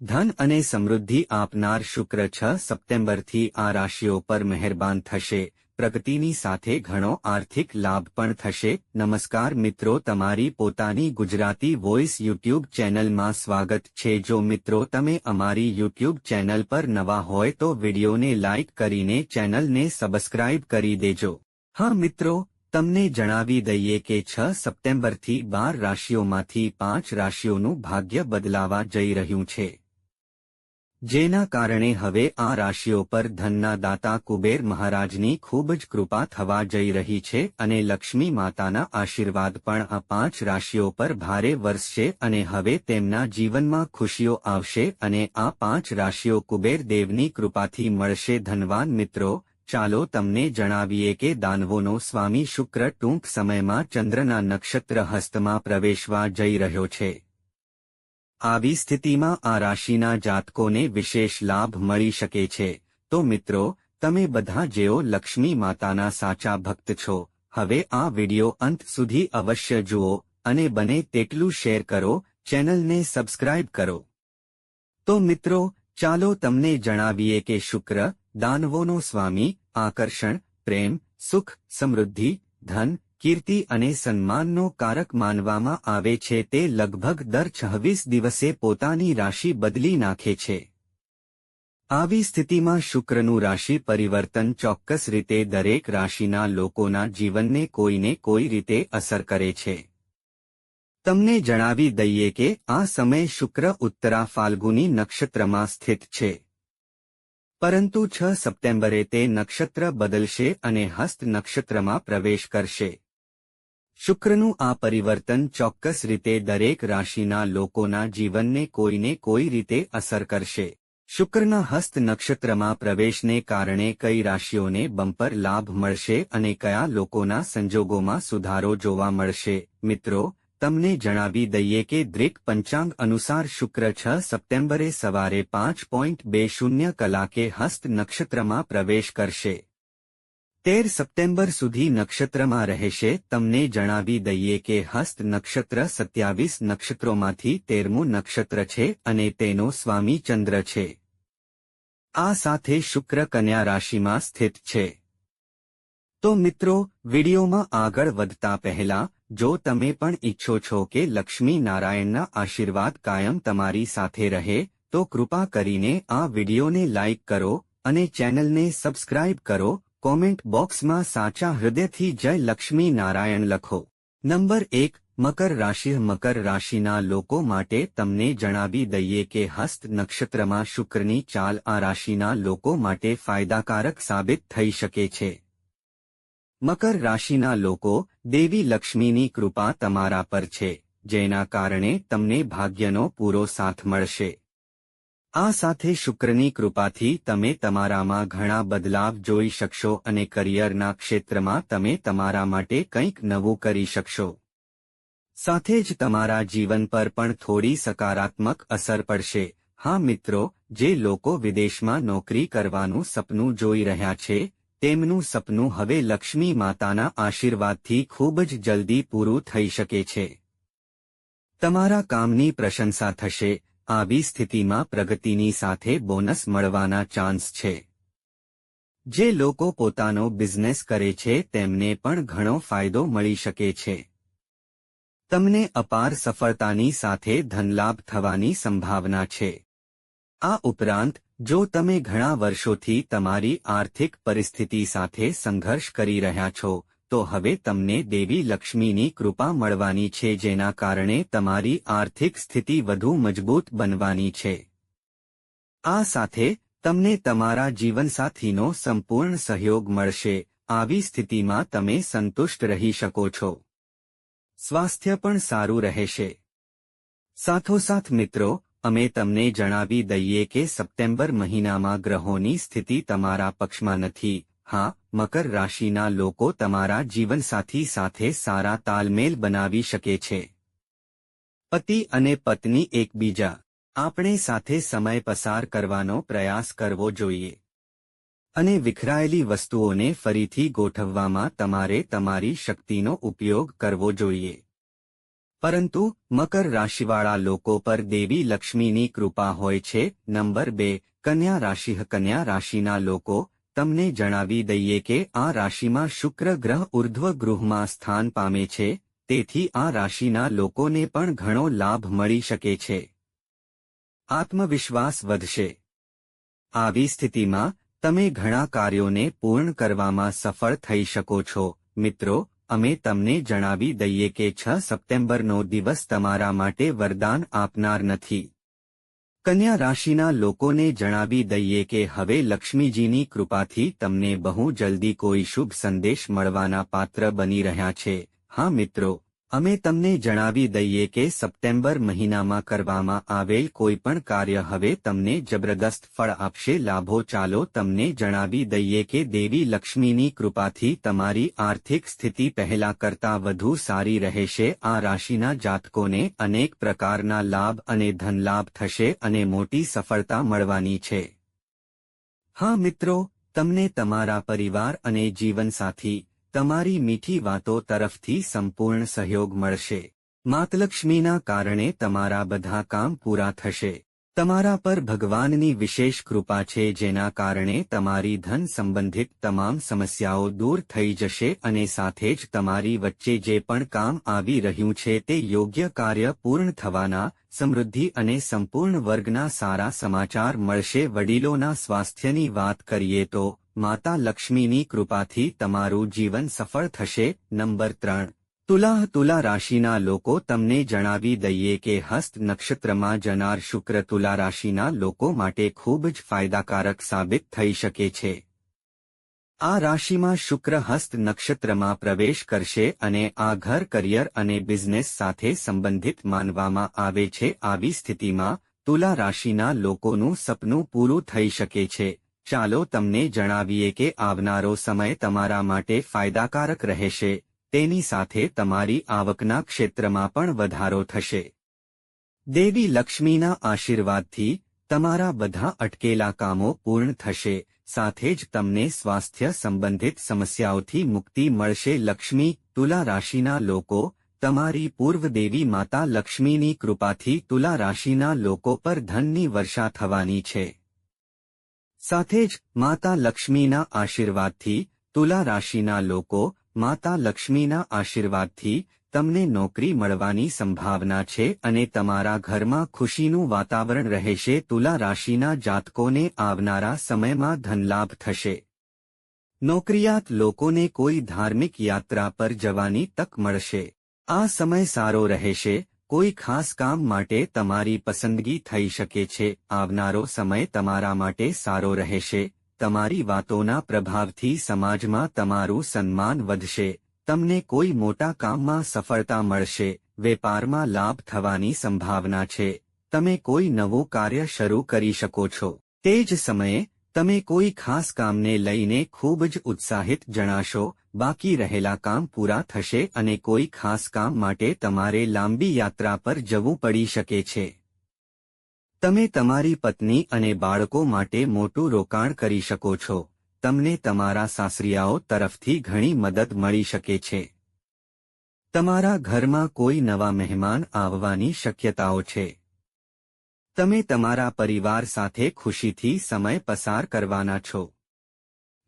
ધન અને સમૃદ્ધિ આપનાર શુક્ર છ સપ્ટેમ્બરથી આ રાશિઓ પર મહેરબાન થશે. પ્રગતિની સાથે ઘણો આર્થિક લાભ પણ થશે. નમસ્કાર મિત્રો, તમારી પોતાની ગુજરાતી વોઇસ યુટ્યુબ ચેનલમાં સ્વાગત છે. જો મિત્રો, તમે અમારી યુટ્યુબ ચેનલ પર નવા હોય તો વિડીયોને લાઇક કરીને ચેનલને સબસ્ક્રાઇબ કરી દેજો. હા મિત્રો, તમને જણાવી દઈએ કે છ સપ્ટેમ્બરથી બાર રાશિઓમાંથી પાંચ રાશિઓનું ભાગ્ય બદલાવા જઈ રહ્યું છે. જેના કારણે હવે આ રાશિઓ પર ધનના દાતા કુબેર મહારાજની ખૂબ જ કૃપા થવા જઈ રહી છે અને લક્ષ્મી માતાના આશીર્વાદ પણ આ પાંચ રાશિઓ પર ભારે વરસશે અને હવે તેમના જીવનમાં ખુશીઓ આવશે અને આ પાંચ રાશિઓ કુબેર દેવની કૃપાથી મળશે. ધનવાન મિત્રો, ચાલો તમને જણાવીએ કે દાનવોનો સ્વામી શુક્ર ટૂંક સમયમાં ચંદ્રના નક્ષત્ર હસ્તમાં પ્રવેશવા જઈ રહ્યો છે. આવી સ્થિતિમાં આ રાશિના જાતકોને વિશેષ લાભ મળી શકે છે. તો મિત્રો, તમે બધા જેઓ લક્ષ્મી માતાના સાચા ભક્ત છો, હવે આ વિડિયો અંત સુધી અવશ્ય જુઓ અને બને તેટલું શેર કરો, ચેનલને સબસ્ક્રાઇબ કરો. તો મિત્રો, ચાલો તમને જણાવીએ કે શુક્ર, દાનવોનો સ્વામી, આકર્ષણ, પ્રેમ, સુખ, સમૃદ્ધિ, ધન કીર્તિ અને સન્માનનો કારક માનવામાં આવે છે તે લગભગ દર છવ્વીસ દિવસે પોતાની રાશિ બદલી નાખે છે. આવી સ્થિતિમાં શુક્રનું રાશિ પરિવર્તન ચોક્કસ રીતે દરેક રાશિના લોકોના જીવનને કોઈને કોઈ રીતે અસર કરે છે. તમને જણાવી દઈએ કે આ સમય શુક્ર ઉત્તરા ફાલ્ગુની નક્ષત્રમાં સ્થિત છે. પરંતુ છ સપ્ટેમ્બરે તે નક્ષત્ર બદલશે અને હસ્ત નક્ષત્રમાં પ્રવેશ કરશે. શુક્રનું આ પરિવર્તન ચોક્કસ રીતે દરેક રાશિના લોકોના જીવનને કોઈને કોઈ રીતે અસર કરશે. શુક્રના હસ્ત નક્ષત્રમાં પ્રવેશને કારણે કઈ રાશિઓને બમ્પર લાભ મળશે અને કયા લોકોના સંજોગોમાં સુધારો જોવા મળશે? મિત્રો, તમને જણાવી દઈએ કે દ્રિક પંચાંગ અનુસાર શુક્ર છ સપ્ટેમ્બરે સવારે પાંચ પોઈન્ટ બે શૂન્ય કલાકે હસ્ત નક્ષત્રમાં પ્રવેશ કરશે. તેર સપ્ટેમ્બર સુધી નક્ષત્રમાં રહેશે. તમને જણાવી દઈએ કે હસ્ત નક્ષત્ર સત્યાવીસ નક્ષત્રોમાંથી તેરમું નક્ષત્ર છે અને તેનો સ્વામી ચંદ્ર છે. આ સાથે શુક્ર કન્યા રાશિમાં સ્થિત છે. તો મિત્રો, વિડીયોમાં આગળ વધતા પહેલા, જો તમે પણ ઈચ્છો છો કે લક્ષ્મી નારાયણના આશીર્વાદ કાયમ તમારી સાથે રહે, તો કૃપા કરીને આ વિડીયોને લાઇક કરો અને ચેનલને સબસ્ક્રાઇબ કરો કોમેન્ટ બોક્સમાં સાચા હૃદયથી જય લક્ષ્મી નારાયણ લખો. નંબર એક, મકર રાશિ, મકર રાશિના લોકો માટે તમને જણાવી દઈએ કે હસ્ત નક્ષત્રમાં શુક્રની ચાલ આ રાશિના લોકો માટે ફાયદાકારક સાબિત થઈ શકે છે. મકર રાશિના લોકો, દેવી લક્ષ્મીની કૃપા તમારા પર છે, જેના કારણે તમને ભાગ્યનો પૂરો સાથ મળશે. આ સાથે શુક્રની કૃપાથી તમે તમારામાં ઘણા બદલાવ જોઈ શકશો અને કરિયરના ક્ષેત્રમાં તમે તમારા માટે કંઈક નવું કરી શકશો. સાથે જ તમારા જીવન પર પણ થોડી સકારાત્મક અસર પડશે. હા મિત્રો, જે લોકો વિદેશમાં નોકરી કરવાનું સપનું જોઈ રહ્યા છે, તેમનું સપનું હવે લક્ષ્મી માતાના આશીર્વાદથી ખૂબ જ જલ્દી પૂરું થઈ શકે છે. તમારા કામની પ્રશંસા થશે આવી સ્થિતિમાં પ્રગતિની સાથે બોનસ મળવાના ચાન્સ છે. જે લોકો પોતાનો બિઝનેસ કરે છે, તેમને પણ ઘણો ફાયદો મળી શકે છે. તમને અપાર સફળતાની સાથે ધનલાભ થવાની સંભાવના છે. આ ઉપરાંત, જો તમે ઘણા વર્ષોથી તમારી આર્થિક પરિસ્થિતિ સાથે સંઘર્ષ કરી રહ્યા છો તો હવે તમને દેવી લક્ષ્મીની કૃપા મળવાની છે જેના કારણે તમારી આર્થિક સ્થિતિ વધુ મજબૂત બનવાની છે. આ સાથે તમને તમારા જીવનસાથીનો સંપૂર્ણ સહયોગ મળશે. આવી સ્થિતિમાં તમે સંતુષ્ટ રહી શકો છો. સ્વાસ્થ્ય પણ સારું રહેશે. સાથોસાથ મિત્રો, અમે તમને જણાવી દઈએ કે સપ્ટેમ્બર મહિનામાં ગ્રહોની સ્થિતિ તમારા પક્ષમાં નથી. હા, મકર રાશિના લોકો તમારા જીવનસાથી સાથે સારા તાલમેલ બનાવી શકે છે. પતિ અને પત્ની એકબીજા, આપણે સાથે સમય પસાર કરવાનો પ્રયાસ કરવો જોઈએ. અને વિખરાયેલી વસ્તુઓને ફરીથી ગોઠવવામાં તમારે તમારી શક્તિનો ઉપયોગ કરવો જોઈએ. પરંતુ, મકર રાશિવાળા લોકો પર દેવી લક્ષ્મીની કૃપા હોય છે. નંબર બે, કન્યા રાશિ, કન્યા રાશિના લોકો તમને જણાવી દઈએ કે આ રાશિમાં શુક્ર ગ્રહ ઉર્ધ્વ ગૃહમાં સ્થાન પામે છે, તેથી આ રાશિના લોકોને પણ ઘણો લાભ મળી શકે છે. આત્મવિશ્વાસ વધશે. આવી સ્થિતિમાં, તમે ઘણા કાર્યોને પૂર્ણ કરવામાં સફળ થઈ શકો છો. મિત્રો, અમે તમને જણાવી દઈએ કે છ સપ્ટેમ્બરનો દિવસ તમારા માટે વરદાન આપનાર નથી. કન્યા રાશિના લોકોને જણાવી દઈએ કે હવે લક્ષ્મીજીની કૃપાથી તમને બહુ જલ્દી કોઈ શુભ સંદેશ મળવાના પાત્ર બની રહ્યા છે. હા મિત્રો અમે તમને જણાવી દઈએ કે સપ્ટેમ્બર મહિનામાં કરવામાં આવેલ કોઈપણ કાર્ય હવે તમને જબરદસ્ત ફળ આપશે. લાભો ચાલો તમને જણાવી દઈએ કે દેવી લક્ષ્મીની કૃપાથી તમારી આર્થિક સ્થિતિ પહેલા કરતાં વધુ સારી રહેશે. આ રાશિના જાતકોને અનેક પ્રકારના લાભ અને ધનલાભ થશે અને મોટી સફળતા મળવાની છે. હા મિત્રો, તમને તમારા પરિવાર અને જીવનસાથી તમારી મીઠી વાતો તરફથી સંપૂર્ણ સહયોગ મળશે. માતલક્ષ્મીના કારણે તમારા બધા કામ પૂરા થશે. તમારા પર ભગવાનની વિશેષ કૃપા છે જેના કારણે તમારી ધન સંબંધિત તમામ સમસ્યાઓ દૂર થઈ જશે અને સાથે જ તમારી વચ્ચે જે પણ કામ આવી રહ્યું છે તે યોગ્ય કાર્ય પૂર્ણ થવાના, સમૃદ્ધિ અને સંપૂર્ણ વર્ગના સારા સમાચાર મળશે. વડીલોના સ્વાસ્થ્યની વાત કરીએ તો માતા લક્ષ્મીની કૃપાથી તમારું જીવન સફળ થશે. નંબર ત્રણ. તુલાહ તુલા રાશિના લોકો તમને જણાવી દઈએ કે હસ્ત નક્ષત્રમાં જનાર શુક્ર તુલા રાશિના લોકો માટે ખૂબ જ ફાયદાકારક સાબિત થઈ શકે છે. આ રાશિમાં શુક્ર હસ્ત નક્ષત્રમાં પ્રવેશ કરશે અને આ ઘર કરિયર અને બિઝનેસ સાથે સંબંધિત માનવામાં આવે છે. આવી સ્થિતિમાં તુલા રાશિના લોકોનું સપનું પૂરું થઈ શકે છે. ચાલો તમને જણાવીએ કે આવનારો સમય તમારા માટે ફાયદાકારક રહેશે, તેની સાથે તમારી આવકના ક્ષેત્રમાં પણ વધારો થશે. દેવી લક્ષ્મીના આશીર્વાદથી તમારા બધા અટકેલા કામો પૂર્ણ થશે, સાથે જ તમને સ્વાસ્થ્ય સંબંધિત સમસ્યાઓથી મુક્તિ મળશે. લક્ષ્મી, તુલા રાશિના લોકો, તમારી પૂર્વ દેવી માતા લક્ષ્મીની કૃપાથી તુલા રાશિના લોકો પર ધનની વર્ષા થવાની છે. સાથે જ માતા લક્ષ્મીના આશીર્વાદથી તુલા રાશિના લોકો માતા લક્ષ્મીના આશીર્વાદથી તમને નોકરી મળવાની સંભાવના છે અને તમારા ઘરમાં ખુશીનું વાતાવરણ રહેશે. તુલા રાશિના જાતકોને આવનારા સમયમાં ધનલાભ થશે. નોકરિયાત લોકોને કોઈ ધાર્મિક યાત્રા પર જવાની તક મળશે. આ સમય સારો રહેશે કોઈ ખાસ કામ માટે તમારી પસંદગી થઈ શકે છે, આવનારો સમય તમારા માટે સારો રહેશે, તમારી વાતોના પ્રભાવથી સમાજમાં તમારું સન્માન વધશે, તમને કોઈ મોટા કામમાં સફળતા મળશે, વેપારમાં લાભ થવાની સંભાવના છે, તમે કોઈ નવું કાર્ય શરૂ કરી શકો છો. તે જ સમયે તમે કોઈ ખાસ કામને લઈને ખૂબ જ ઉત્સાહિત જણાશો, બાકી રહેલા કામ પૂરા થશે અને કોઈ ખાસ કામ માટે તમારે લાંબી યાત્રા પર જવું પડી શકે છે. તમે તમારી પત્ની અને બાળકો માટે મોટું રોકાણ કરી શકો છો. તમને તમારા સાસરિયાઓ તરફથી ઘણી મદદ મળી શકે છે. તમારા ઘરમાં કોઈ નવા મહેમાન આવવાની શક્યતાઓ છે. તમે તમારા પરિવાર સાથે ખુશીથી સમય પસાર કરવાના છો.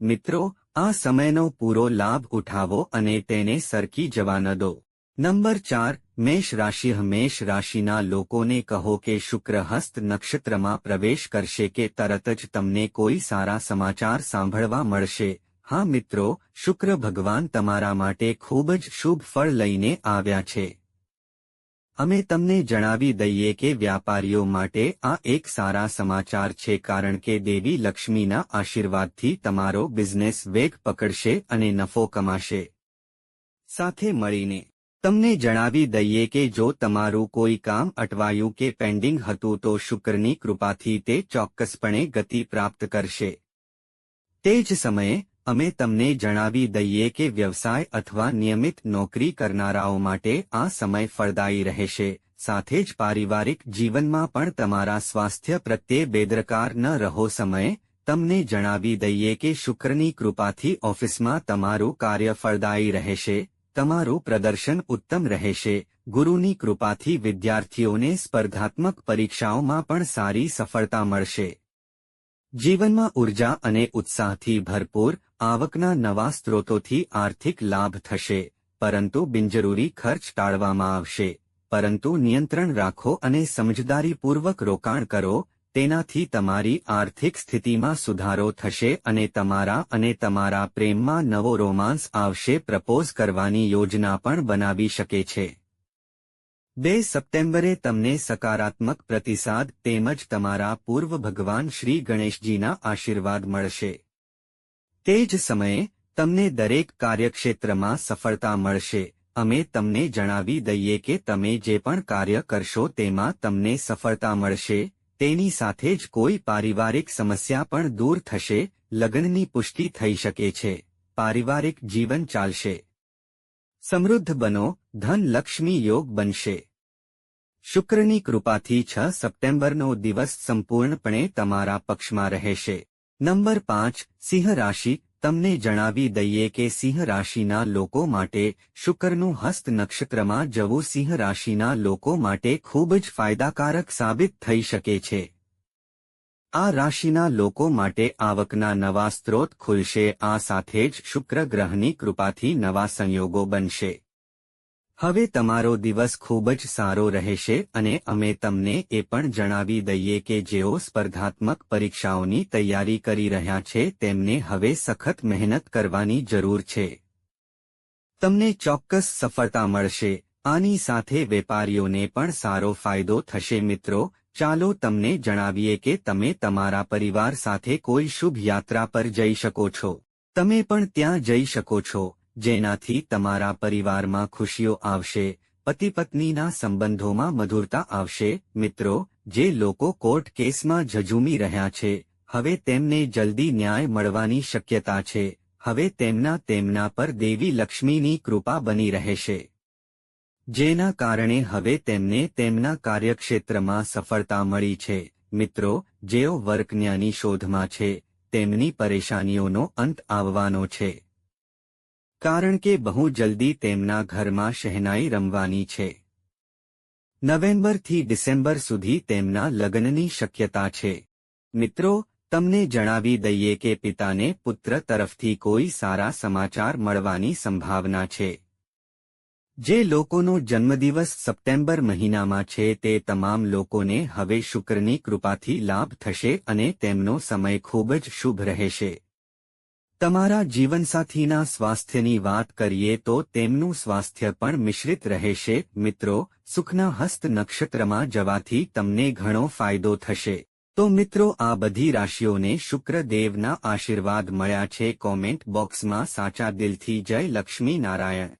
મિત્રો, આ સમયનો પૂરો લાભ ઉઠાવો અને તેને સરકી જવા ન દો. નંબર ચાર, મેષ રાશિ મેષ રાશિના લોકોને કહો કે શુક્ર હસ્ત નક્ષત્રમાં પ્રવેશ કરશે કે તરત જ તમને કોઈ સારા સમાચાર સાંભળવા મળશે. હા મિત્રો, શુક્ર ભગવાન તમારા માટે ખૂબ જ શુભ ફળ લઈને આવ્યા છે. અમે તમને જણાવી દઈએ કે વ્યાપારીઓ માટે આ એક સારા સમાચાર છે કારણ કે દેવી લક્ષ્મીના આશીર્વાદથી તમારો બિઝનેસ વેગ પકડશે અને નફો કમાશે. સાથે મળીને, તમને જણાવી દઈએ કે જો તમારું કોઈ કામ અટવાયું કે પેન્ડિંગ હતું તો શુક્રની કૃપાથી તે ચોક્કસપણે ગતિ પ્રાપ્ત કરશે. તે જ સમયે અમે તમને જણાવી દઈએ કે વ્યવસાય અથવા નિયમિત નોકરી કરનારાઓ માટે આ સમય ફળદાયી રહેશે. સાથે જ પારિવારિક જીવનમાં પણ તમારા સ્વાસ્થ્ય પ્રત્યે બેદરકાર ન રહો સમયે, તમને જણાવી દઈએ કે શુક્રની કૃપાથી ઓફિસમાં તમારું કાર્ય ફળદાયી રહેશે, તમારું પ્રદર્શન ઉત્તમ રહેશે, ગુરુની કૃપાથી વિદ્યાર્થીઓને સ્પર્ધાત્મક પરીક્ષાઓમાં પણ સારી સફળતા મળશે. જીવનમાં ઊર્જા અને ઉત્સાહથી ભરપૂર આવકના નવા સ્ત્રોતોથી આર્થિક લાભ થશે, પરંતુ બિનજરૂરી ખર્ચ ટાળવામાં આવશે. પરંતુ નિયંત્રણ રાખો અને સમજદારીપૂર્વક રોકાણ કરો, તેનાથી તમારી આર્થિક સ્થિતિમાં સુધારો થશે અને તમારા અને તમારા પ્રેમમાં નવો રોમાન્સ આવશે. પ્રપોઝ કરવાની યોજના પણ બનાવી શકે છે. બે સપ્ટેમ્બરે તમને સકારાત્મક પ્રતિસાદ તેમજ તમારા પૂર્વ ભગવાન શ્રી ગણેશજીના આશીર્વાદ મળશે. તે જ સમયે, તમને દરેક કાર્યક્ષેત્રમાં સફળતા મળશે. અમે તમને જણાવી દઈએ કે તમે જે પણ કાર્ય કરશો તેમાં તમને સફળતા મળશે. તેની સાથે જ કોઈ પારિવારિક સમસ્યા પણ દૂર થશે. લગ્નની પુષ્ટિ થઈ શકે છે. પારિવારિક જીવન ચાલશે. સમૃદ્ધ બનો, ધન લક્ષ્મી યોગ બનશે. શુક્રની કૃપાથી છ સપ્ટેમ્બરનો દિવસ સંપૂર્ણપણે તમારા પક્ષમાં રહેશે. નંબર પાંચ, સિંહ રાશિ, તમને જણાવી દઈએ કે સિંહ રાશિના લોકો માટે શુક્રનું હસ્ત નક્ષત્રમાં જવું સિંહ રાશિના લોકો માટે ખૂબ જ ફાયદાકારક સાબિત થઈ શકે છે. આ રાશિના લોકો માટે આવકના નવા સ્ત્રોત ખુલશે, આ સાથે જ શુક્ર ગ્રહની કૃપાથી નવા સંયોગો બનશે. હવે તમારો દિવસ ખૂબ જ સારો રહેશે અને અમે તમને એ પણ જણાવી દઈએ કે જેઓ સ્પર્ધાત્મક પરીક્ષાઓની તૈયારી કરી રહ્યા છે, તેમને હવે સખત મહેનત કરવાની જરૂર છે. તમને ચોક્કસ સફળતા મળશે. આની સાથે વેપારીઓને પણ સારો ફાયદો થશે મિત્રો. ચાલો તમને જણાવીએ કે તમે તમારા પરિવાર સાથે કોઈ શુભ યાત્રા પર જઈ શકો છો. તમે પણ ત્યાં જઈ શકો છો, જેનાથી તમારા પરિવારમાં ખુશીઓ આવશે પતિ પત્નીના સંબંધોમાં મધુરતા આવશે. મિત્રો, જે લોકો કોર્ટ કેસમાં ઝઝૂમી રહ્યા છે, હવે તેમને જલ્દી ન્યાય મળવાની શક્યતા છે. હવે તેમના તેમના પર દેવી લક્ષ્મીની કૃપા બની રહેશે. જેના કારણે હવે તેમને તેમના કાર્યક્ષેત્રમાં સફળતા મળી છે. મિત્રો, જેઓ વર્કન્યાની શોધમાં છે, તેમની પરેશાનીઓનો અંત આવવાનો છે. કારણ કે બહુ જલ્દી તેમના ઘરમાં શહેનાઈ રમવાની છે. નવેમ્બરથી ડિસેમ્બર સુધી તેમના લગ્નની શક્યતા છે. મિત્રો, તમને જણાવી દઈએ કે પિતાને પુત્ર તરફથી કોઈ સારા સમાચાર મળવાની સંભાવના છે. જે લોકોનો જન્મદિવસ સપ્ટેમ્બર મહિનામાં છે તે તમામ લોકોને હવે શુક્રની કૃપાથી લાભ થશે અને તેમનો સમય ખૂબ જ શુભ રહેશે. તમારા જીવનસાથીના સ્વાસ્થ્યની વાત કરીએ તો તેમનું સ્વાસ્થ્ય પણ મિશ્રિત રહેશે. મિત્રો, સુખના હસ્ત નક્ષત્રમાં જવાથી તમને ઘણો ફાયદો થશે. તો મિત્રો, આ બધી રાશિઓને શુક્રદેવના આશીર્વાદ મળ્યા છે. કોમેન્ટ બોક્સમાં સાચા દિલથી જય લક્ષ્મી નારાયણ.